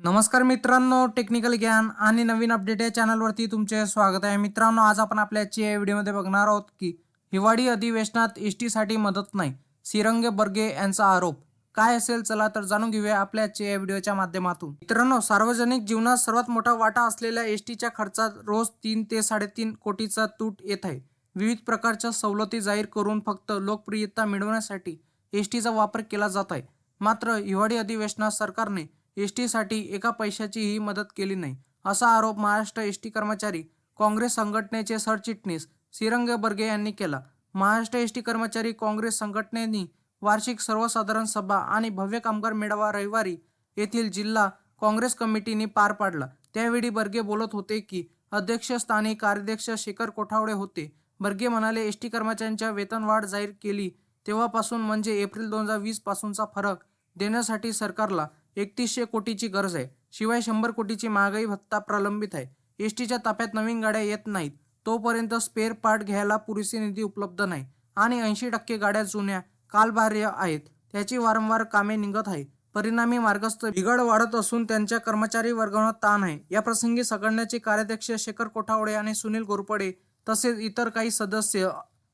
नमस्कार मित्रांनो टेक्निकल ज्ञान आणि नवीन अपडेट या चॅनलवरती तुमचे स्वागत आहे. मित्रांनो आज आपण आपल्या आजच्या या व्हिडिओमध्ये बघणार आहोत की हिवाळी अधिवेशनात एस टीसाठी मदत नाही सिरंगे बर्गे यांचा आरोप. काय असेल चला तर जाणून घेऊया आपल्या आजच्या या व्हिडिओच्या माध्यमातून. मित्रांनो सार्वजनिक जीवनात सर्वात मोठा वाटा असलेल्या एस टीच्या खर्चात रोज तीन ते साडेतीन कोटीचा तूट येत आहे. विविध प्रकारच्या सवलती जाहीर करून फक्त लोकप्रियता मिळवण्यासाठी एस टीचा वापर केला जात आहे. मात्र हिवाळी अधिवेशनात सरकारने एस टीसाठी एका पैशाचीही मदत केली नाही असा आरोप महाराष्ट्र एस टी कर्मचारी काँग्रेस संघटनेचे सरचिटणीस सिरंग बर्गे यांनी केला. महाराष्ट्र एस टी कर्मचारी काँग्रेस संघटनेनी वार्षिक सर्वसाधारण सभा आणि भव्य कामगार मेळावा रविवारी येथील जिल्हा काँग्रेस कमिटीने पार पाडला. त्यावेळी बर्गे बोलत होते की अध्यक्षस्थानी कार्याध्यक्ष शेखर कोठावडे होते. बर्गे म्हणाले एस टी कर्मचाऱ्यांच्या वेतनवाढ जाहीर केली तेव्हापासून म्हणजे एप्रिल दोन हजार वीस पासूनचा फरक देण्यासाठी सरकारला एकतीसशे कोटीची गरज आहे. शिवाय शंभर कोटीची महागाई भत्ता प्रलंबित आहे. एस टीच्या ताफ्यात नवीन गाड्या येत नाहीत. तोपर्यंत स्पेअर पार्ट घ्यायला पुरेशी निधी उपलब्ध नाही. आणि ऐंशी टक्के गाड्या जुन्या कालबाह्य आहेत. त्याची वारंवार कामे निघत आहे परिणामी मार्गस्थ बिघड वाढत असून त्यांच्या कर्मचारी वर्गावर ताण आहे. या प्रसंगी सगळण्याचे कार्याध्यक्ष शेखर कोठावडे आणि सुनील गोरपडे तसेच इतर काही सदस्य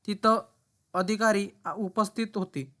तिथं अधिकारी उपस्थित होते.